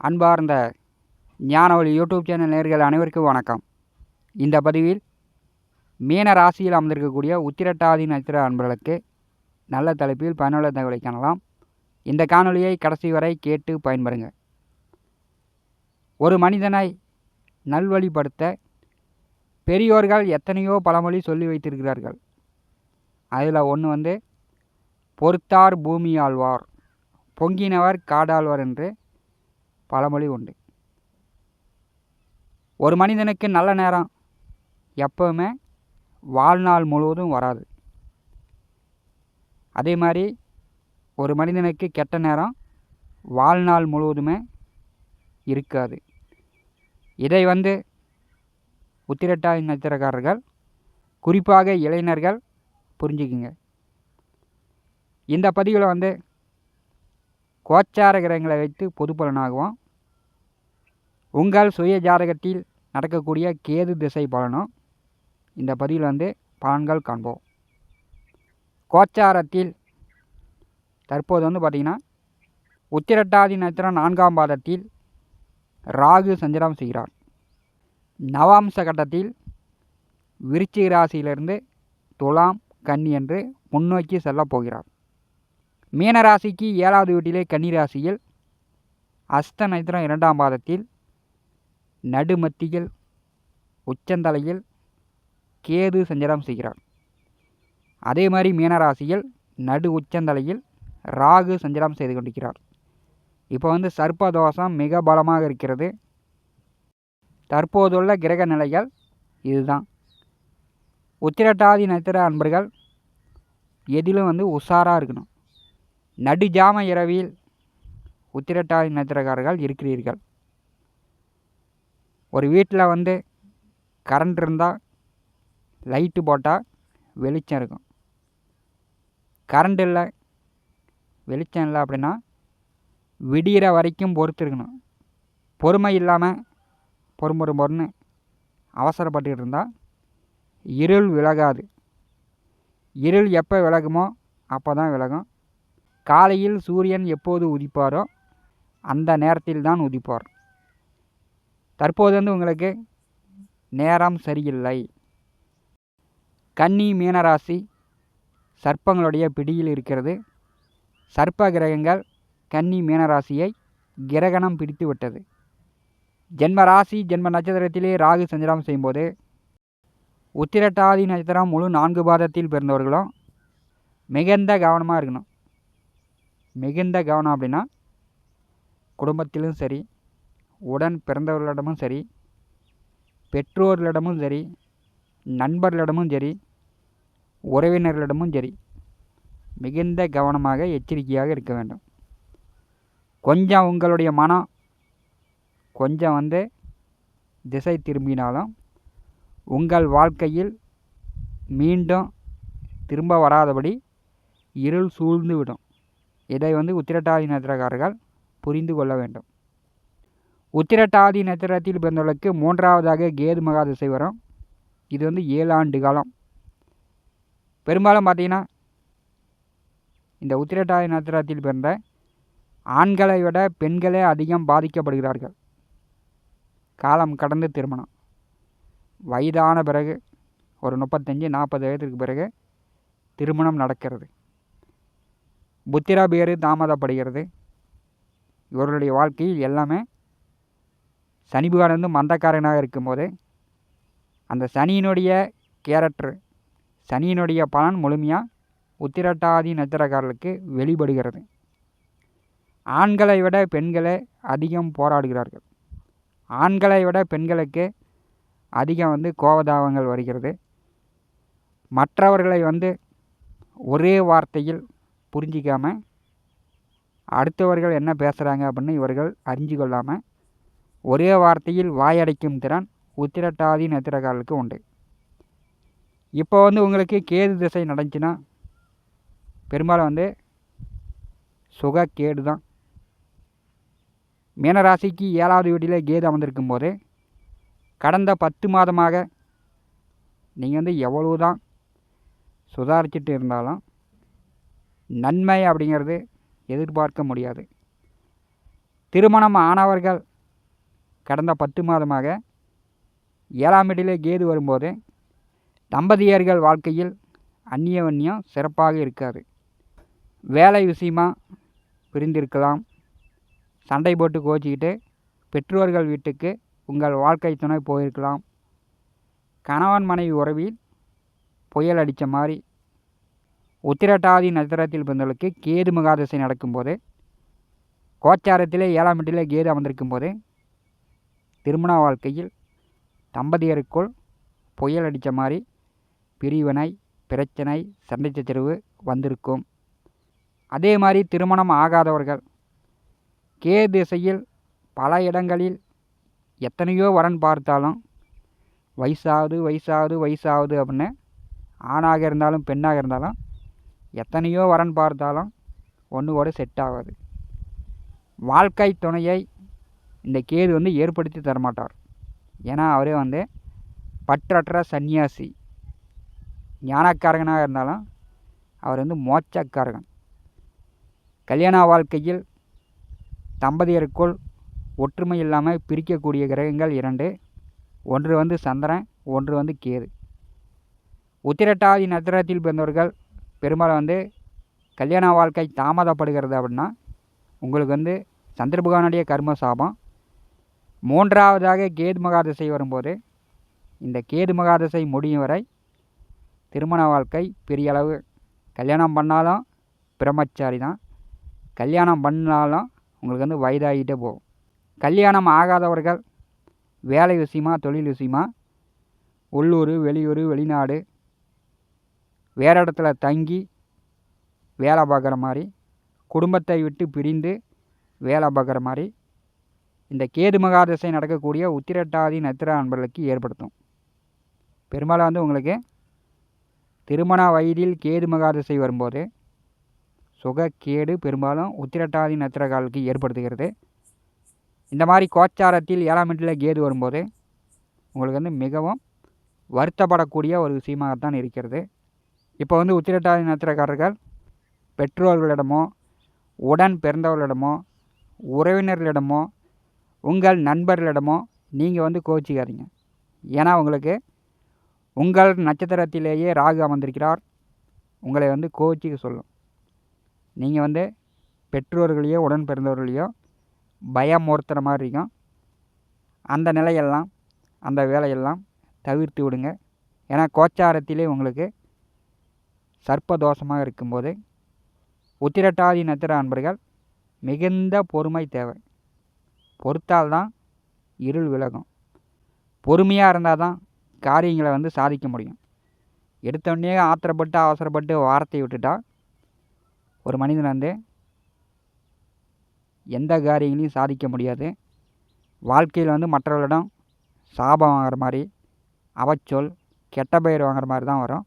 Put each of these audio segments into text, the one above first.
அன்பார்ந்த ஞானவழி YouTube channel நேர்கள் அனைவருக்கும் வணக்கம். இந்த பதிவில் மீன ராசியில் அமர்ந்திருக்கக்கூடிய உத்திரட்டாதி நட்சத்திர அன்பர்களுக்கு நல்ல தலைப்பில் பயனுள்ள தகவலை காணலாம். இந்த காணொளியை கடைசி வரை கேட்டு பயன்பெறுங்க. ஒரு மனிதனை நல்வழிப்படுத்த பெரியோர்கள் எத்தனையோ பழமொழி சொல்லி வைத்திருக்கிறார்கள். அதில் ஒன்று வந்து பொறுத்தார் பூமி ஆழ்வார் பொங்கினவர் காடாழ்வார் என்று பழமொழி உண்டு. ஒரு மனிதனுக்கு நல்ல நேரம் எப்போவுமே வாழ்நாள் முழுவதும் வராது. அதே மாதிரி ஒரு மனிதனுக்கு கெட்ட நேரம் வாழ்நாள் முழுவதுமே இருக்காது. இதை வந்து உத்திரட்டாய் நட்சத்திரக்காரர்கள் குறிப்பாக இளைஞர்கள் புரிஞ்சுக்குங்க. இந்த பதிவில் வந்து கோச்சார கிரகங்களை வைத்து பொது பலனாகவும் உங்கள் சுய ஜாதகத்தில் நடக்கக்கூடிய கேது திசை பலனும் இந்த பதிவில் வந்து பலன்கள் காண்போம். கோச்சாரத்தில் தற்போது வந்து பார்த்திங்கன்னா உத்திரட்டாதி நட்சத்திரம் நான்காம் பாதத்தில் ராகு சஞ்சலம் செய்கிறார். நவாம்ச கட்டத்தில் விருச்சிக ராசியிலிருந்து துலாம் கன்னி என்று முன்னோக்கி செல்லப் போகிறார். மீனராசிக்கு ஏழாவது வீட்டிலே கன்னிராசியில் அஸ்த நட்சத்திரம் இரண்டாம் பாதத்தில் நடுமத்தியில் உச்சந்தலையில் கேது சஞ்சாரம் செய்கிறார். அதே மாதிரி மீனராசியில் நடு உச்சந்தலையில் ராகு சஞ்சாரம் செய்து கொண்டிருக்கிறார். இப்போ வந்து சர்ப்ப தோஷம் மிக பலமாக இருக்கிறது. தற்போதுள்ள கிரக நிலைகள் இதுதான். உத்திரட்டாதி நட்சத்திர அன்பர்கள் எதிலும் வந்து உஷாராக இருக்கணும். நடுஜாம இரவில் உத்திரட்டாதி நட்சத்திரக்காரர்கள் இருக்கிறீர்கள். ஒரு வீட்டில் வந்து கரண்ட் இருந்தால் லைட்டு போட்டால் வெளிச்சம் இருக்கும். கரண்ட் இல்லை வெளிச்சம் இல்லை அப்படின்னா விடிகிற வரைக்கும் பொறுத்து இருக்கணும். பொறுமை இல்லாமல் பொறுமொரு பொறுன்னு அவசரப்பட்டுக்கிட்டு இருந்தால் இருள் விலகாது. இருள் எப்போ விலகுமோ அப்போ தான் விலகும். காலையில் சூரியன் எப்போது உதிப்பாரோ அந்த நேரத்தில் தான் உதிப்பார். தற்போது வந்து உங்களுக்கு நேரம் சரியில்லை. கன்னி மீனராசி சர்ப்பங்களுடைய பிடியில் இருக்கிறது. சர்ப்ப கிரகங்கள் கன்னி மீனராசியை கிரகணம் பிடித்து விட்டது. ஜென்ம ராசி ஜென்ம நட்சத்திரத்திலே ராகு சஞ்சலம் செய்யும்போது உத்திரட்டாதி நட்சத்திரம் முழு நான்கு பாதத்தில் பிறந்தவர்களும் மிகுந்த கவனமாக இருக்கணும். மிகுந்த கவனம் அப்படின்னா குடும்பத்திலும் சரி உடன் பிறந்தவர்களிடமும் சரி பெற்றோர்களிடமும் சரி நண்பர்களிடமும் சரி உறவினர்களிடமும் சரி மிகுந்த கவனமாக எச்சரிக்கையாக இருக்க வேண்டும். கொஞ்சம் உங்களுடைய மனம் கொஞ்சம் வந்து திசை திரும்பினாலும் உங்கள் வாழ்க்கையில் மீண்டும் திரும்ப வராதபடி இருள் சூழ்ந்து விடும். இதை வந்து உத்திரட்டாதி நட்சத்திரக்காரர்கள் புரிந்து கொள்ள வேண்டும். உத்திரட்டாதி நட்சத்திரத்தில் பிறந்தவர்களுக்கு மூன்றாவதாக கேது மகா திசை வரும். இது வந்து ஏழு ஆண்டு காலம். பெரும்பாலும் பார்த்தீங்கன்னா இந்த உத்திரட்டாதி நட்சத்திரத்தில் பிறந்த ஆண்களை விட பெண்களே அதிகம் பாதிக்கப்படுகிறார்கள். காலம் கடந்து திருமணம். வயதான பிறகு ஒரு முப்பத்தஞ்சு நாற்பது வயதுக்கு பிறகு திருமணம் நடக்கிறது. புத்திரா பேர் தாமதப்படுகிறது. இவர்களுடைய வாழ்க்கையில் எல்லாமே சனி வந்து மந்தக்காரனாக இருக்கும்போது அந்த சனியினுடைய கேரக்டர் சனியினுடைய பலன் முழுமையாக உத்திரட்டாதி நட்சத்திரக்காரர்களுக்கு வெளிப்படுகிறது. ஆண்களை விட பெண்களே அதிகம் போராடுகிறார்கள். ஆண்களை விட பெண்களுக்கு அதிகம் வந்து கோபதாபங்கள் வருகிறது. மற்றவர்களை வந்து ஒரே வார்த்தையில் புரிஞ்சிக்காமல் அடுத்தவர்கள் என்ன பேசுகிறாங்க அப்படின்னு இவர்கள் அறிஞ்சு கொள்ளாமல் ஒரே வார்த்தையில் வாயடைக்கும் திறன் உத்திரட்டாதி நத்திரக்காரர்களுக்கு உண்டு. இப்போ வந்து உங்களுக்கு கேது திசை நடந்துச்சுன்னா பெரும்பாலும் வந்து சுக கேடு தான். மீனராசிக்கு ஏழாவது வீட்டில் கேது அமர்ந்திருக்கும் போது கடந்த பத்து மாதமாக நீங்கள் வந்து எவ்வளவு தான் சுதாரிச்சிட்டு இருந்தாலும் நன்மை அப்படிங்கிறது எதிர்பார்க்க முடியாது. திருமணம் ஆனவர்கள் கடந்த பத்து மாதமாக ஏழாம் இடையிலே கேது வரும்போது தம்பதியர்கள் வாழ்க்கையில் அந்நியவன்யம் சிறப்பாக இருக்காது. வேலை விஷயமாக பிரிந்திருக்கலாம். சண்டை போட்டு கோச்சிக்கிட்டு பெற்றோர்கள் வீட்டுக்கு உங்கள் வாழ்க்கை துணை போயிருக்கலாம். கணவன் மனைவி உறவில் புயல் அடித்த மாதிரி உத்திரட்டாதி நட்சத்திரத்தில் பிறந்தவர்களுக்கு கேது மகாதசை நடக்கும்போது கோச்சாரத்திலே ஏழாம் வீட்டிலே கேது அமர்ந்திருக்கும் போது திருமண வாழ்க்கையில் தம்பதியருக்குள் புயல் அடித்த மாதிரி பிரிவினை பிரச்சனை சண்டை சச்சரவு வந்திருக்கும். அதே மாதிரி திருமணம் ஆகாதவர்கள் கே திசையில் பல இடங்களில் எத்தனையோ வரன் பார்த்தாலும் வயசாகுது வயசாகுது வயசாகுது அப்படின்னு ஆணாக இருந்தாலும் பெண்ணாக இருந்தாலும் எத்தனையோ வரன் பார்த்தாலும் ஒன்று கூட செட் ஆகாது. வாழ்க்கை துணையை இந்த கேது வந்து ஏற்படுத்தி தரமாட்டார். ஏன்னா அவரே வந்து பற்றற்ற சந்நியாசி. ஞானக்காரகனாக இருந்தாலும் அவர் வந்து மோட்சக்காரகன். கல்யாண வாழ்க்கையில் தம்பதியருக்குள் ஒற்றுமை இல்லாமல் பிரிக்கக்கூடிய கிரகங்கள் இரண்டு. ஒன்று வந்து சந்திரன் ஒன்று வந்து கேது. உத்திரட்டாதி நட்சத்திரத்தில் பிறந்தவர்கள் பெரும்பாலும் வந்து கல்யாண வாழ்க்கை தாமதப்படுகிறது அப்படின்னா உங்களுக்கு வந்து சந்திரபுகானுடைய கர்ம சாபம் மூன்றாவதாக கேது மகாதசை வரும்போது இந்த கேது மகாதசை முடியும் வரை திருமண வாழ்க்கை பெரிய அளவு. கல்யாணம் பண்ணாலும் பிரம்மச்சாரி தான். கல்யாணம் பண்ணாலும் உங்களுக்கு வந்து வயதாகிட்டே போகும். கல்யாணம் ஆகாதவர்கள் வேலை விஷயமா தொழில் விஷயமா உள்ளூர் வெளியூர் வெளிநாடு வேறு இடத்துல தங்கி வேலை பார்க்குற மாதிரி குடும்பத்தை விட்டு பிரிந்து வேலை பார்க்குற மாதிரி இந்த கேது மகாதசை நடக்கக்கூடிய உத்திரட்டாதி நத்திர அன்பர்களுக்கு ஏற்படுத்தும். பெரும்பாலும் வந்து உங்களுக்கு திருமண வயதில் கேது மகாதசை வரும்போது சுகக்கேடு பெரும்பாலும் உத்திரட்டாதி நத்திர காலுக்கு ஏற்படுத்துகிறது. இந்த மாதிரி கோச்சாரத்தில் ஏழாம் வீட்டில் கேது வரும்போது உங்களுக்கு வந்து மிகவும் வருத்தப்படக்கூடிய ஒரு விஷயமாகத்தான் இருக்கிறது. இப்போ வந்து உத்திரட்டாதி நடத்திரக்காரர்கள் பெற்றோர்களிடமோ உடன் பிறந்தவர்களிடமோ உறவினர்களிடமோ உங்கள் நண்பர்களிடமோ நீங்கள் வந்து கோச்சிக்காதீங்க ஏன்னா உங்களுக்கு உங்கள் நட்சத்திரத்திலேயே ராகு அமர்ந்திருக்கிறார். உங்களை வந்து கோச்சிக்க சொல்லும். நீங்கள் வந்து பெற்றோர்களையோ உடன் பிறந்தவர்களையோ பயமுறுத்துகிற மாதிரி இருக்கும். அந்த நிலையெல்லாம் அந்த வேலையெல்லாம் தவிர்த்து விடுங்க. ஏன்னா கோச்சாரத்திலே உங்களுக்கு சர்ப்பதோஷமாக இருக்கும்போது உத்திரட்டாதி நத்திர அன்பர்கள் மிகுந்த பொறுமை தேவை. பொறுத்தால்தான் இருள் விலகும். பொறுமையாக இருந்தால் தான் காரியங்களை வந்து சாதிக்க முடியும். எடுத்தோடனே ஆத்திரப்பட்டு அவசரப்பட்டு வாரத்தை விட்டுட்டா ஒரு மனிதன் வந்து எந்த காரியங்களையும் சாதிக்க முடியாது. வாழ்க்கையில் வந்து மற்றவர்களிடம் சாபம் வாங்குற மாதிரி அவச்சொல் கெட்ட பெயர் வாங்குற மாதிரி தான் வரும்.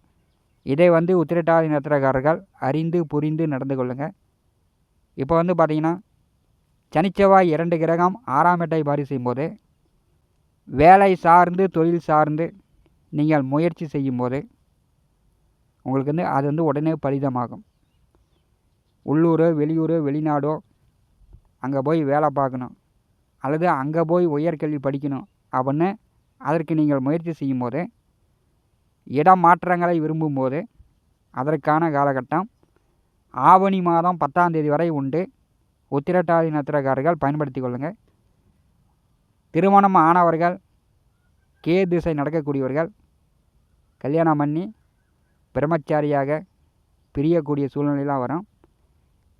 இதை வந்து உத்திரட்டாதி நத்திரக்காரர்கள் அறிந்து புரிந்து நடந்து கொள்ளுங்கள் இப்போ வந்து பார்த்திங்கன்னா சனிச்செவ்வாய் இரண்டு கிரகம் ஆறாம் எட்டை பாரி செய்யும்போது வேலை சார்ந்து தொழில் சார்ந்து நீங்கள் முயற்சி செய்யும்போது உங்களுக்கு வந்து அது வந்து உடனே பலிதமாகும். உள்ளூரோ வெளியூரோ வெளிநாடோ அங்கே போய் வேலை பார்க்கணும். அல்லது அங்கே போய் உயர்கல்வி படிக்கணும் அப்படின்னு அதற்கு நீங்கள் முயற்சி செய்யும்போது இடம் மாற்றங்களை விரும்பும்போது அதற்கான காலகட்டம் ஆவணி மாதம் பத்தாம் தேதி வரை உண்டு. உத்திரட்டாதி நத்திரக்காரர்கள் பயன்படுத்தி கொள்ளுங்கள் திருமணம் ஆனவர்கள் கே திசை நடக்கக்கூடியவர்கள் கல்யாணம் பண்ணி பிரம்மச்சாரியாக பிரியக்கூடிய சூழ்நிலையெல்லாம் வரும்.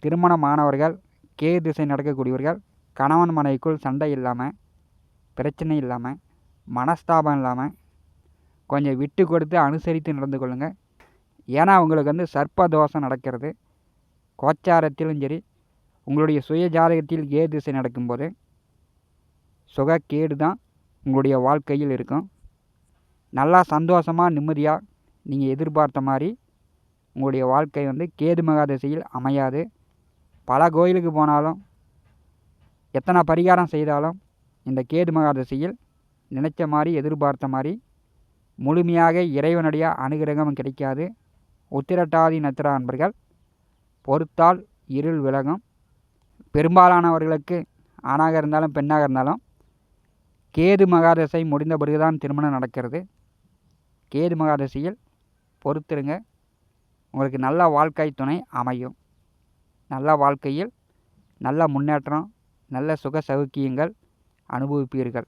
திருமணம் ஆனவர்கள் கே திசை நடக்கக்கூடியவர்கள் கணவன் மனைவிக்குள் சண்டை இல்லாமல் பிரச்சனை இல்லாமல் மனஸ்தாபம் இல்லாமல் கொஞ்சம் விட்டு கொடுத்து அனுசரித்து நடந்து கொள்ளுங்கள் ஏன்னா உங்களுக்கு வந்து சர்ப்ப தோஷம் நடக்கிறது. கோச்சாரத்திலும் சரி உங்களுடைய சுய ஜாதகத்தில் ஏ திசை நடக்கும்போது சுகக்கேடு தான் உங்களுடைய வாழ்க்கையில் இருக்கும். நல்லா சந்தோஷமாக நிம்மதியாக நீங்கள் எதிர்பார்த்த மாதிரி உங்களுடைய வாழ்க்கை வந்து கேது மகாதசையில் அமையாது. பல கோயிலுக்கு போனாலும் எத்தனை பரிகாரம் செய்தாலும் இந்த கேது மகாதசையில் நினைச்ச மாதிரி எதிர்பார்த்த மாதிரி முழுமையாக இறைவனுடைய அனுகிரகம் கிடைக்காது. உத்திரட்டாதி நத்திர அன்பர்கள் பொறுத்தால் இருள் விலகும். பெரும்பாலானவர்களுக்கு ஆணாக இருந்தாலும் பெண்ணாக இருந்தாலும் கேது மகாதசை முடிந்த பிறகுதான் திருமணம் நடக்கிறது. கேது மகாதசையில் பொறுத்திருங்க. உங்களுக்கு நல்ல வாழ்க்கை துணை அமையும். நல்ல வாழ்க்கையில் நல்ல முன்னேற்றம் நல்ல சுக சௌக்கியங்கள் அனுபவிப்பீர்கள்.